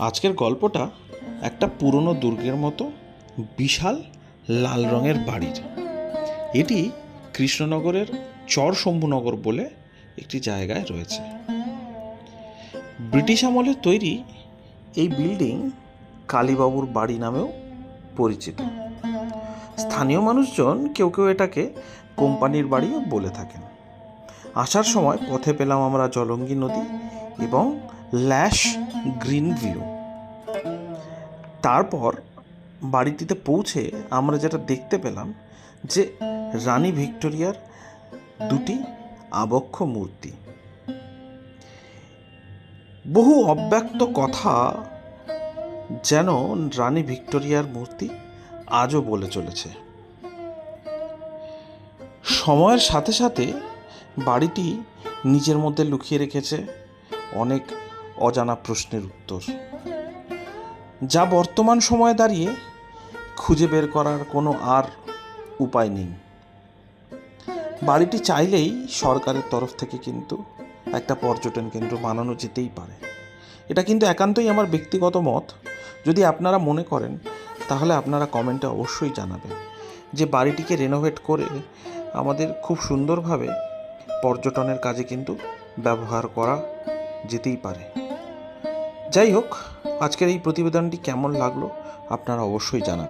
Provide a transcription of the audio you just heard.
আজকের গল্পটা একটা পুরনো দুর্গের মতো বিশাল লাল রঙের বাড়ির। এটি কৃষ্ণনগরের চর শম্ভুনগর বলে একটি জায়গায় রয়েছে। ব্রিটিশ আমলের তৈরি এই বিল্ডিং কালীবাবুর বাড়ি নামেও পরিচিত। স্থানীয় মানুষজন কেউ কেউ এটাকে কোম্পানির বাড়িও বলে থাকেন। আসার সময় পথে পেলাম আমরা জলঙ্গি নদী এবং ল্যাশ গ্রিন ভিউ। তারপর বাড়িটিতে পৌঁছে আমরা যেটা দেখতে পেলাম যে রানী ভিক্টোরিয়ার দুটি আবক্ষ মূর্তি। বহু অব্যক্ত কথা যেন রানী ভিক্টোরিয়ার মূর্তি আজও বলে চলেছে। সময়ের সাথে সাথে বাড়িটি নিজের মধ্যে লুকিয়ে রেখেছে। অনেক অজানা প্রশ্নের উত্তর। যা বর্তমান সময়ে দাঁড়িয়ে খুঁজে বের করার কোনো আর উপায় নেই। বাড়িটি চাইলেই সরকারের তরফ থেকে কিন্তু একটা পর্যটন কেন্দ্র বানানো যেতেই পারে। এটা কিন্তু একান্তই আমার ব্যক্তিগত মত। যদি আপনারা মনে করেন, তাহলে আপনারা কমেন্টে অবশ্যই জানাবেন যে বাড়িটিকে রেনোভেট করে আমাদের খুব সুন্দরভাবে পর্যটনের কাজে কিন্তু ব্যবহার করা যেতেই পারে। যাই হোক আজকের এই প্রতিবেদনটি কেমন লাগল আপনারা অবশ্যই জানান